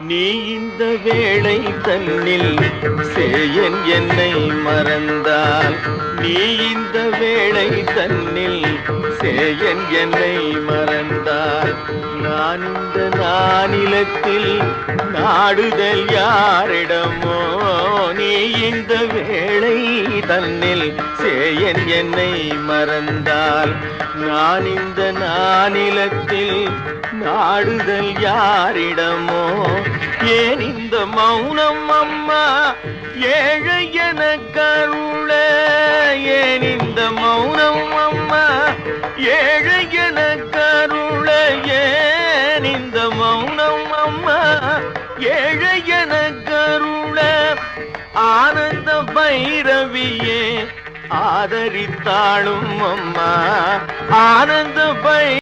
நீ இந்த வேளை தன்னில் சேயன் என்னை மறந்து நீ இந்த வேளை தன்னில் சேயன் என்னை மறந்தால் நான் இந்த நானிலத்தில் நாடுதல் யாரிடமோ? நீ இந்த வேளை தன்னில் சேயன் என்னை மறந்தால். நான் இந்த நானிலத்தில் நாடுதல் யாரிடமோ? ஏன் இந்த மௌனம் அம்மா? ஏழை என கருள ஏன் இந்த மௌனம் அம்மா? ஏழை என கருள ஏன் இந்த மௌனம் அம்மா? ஏழை என கருள ஆனந்த பைரவியே ஆதரித்தாளும் அம்மா. ஆனந்த பை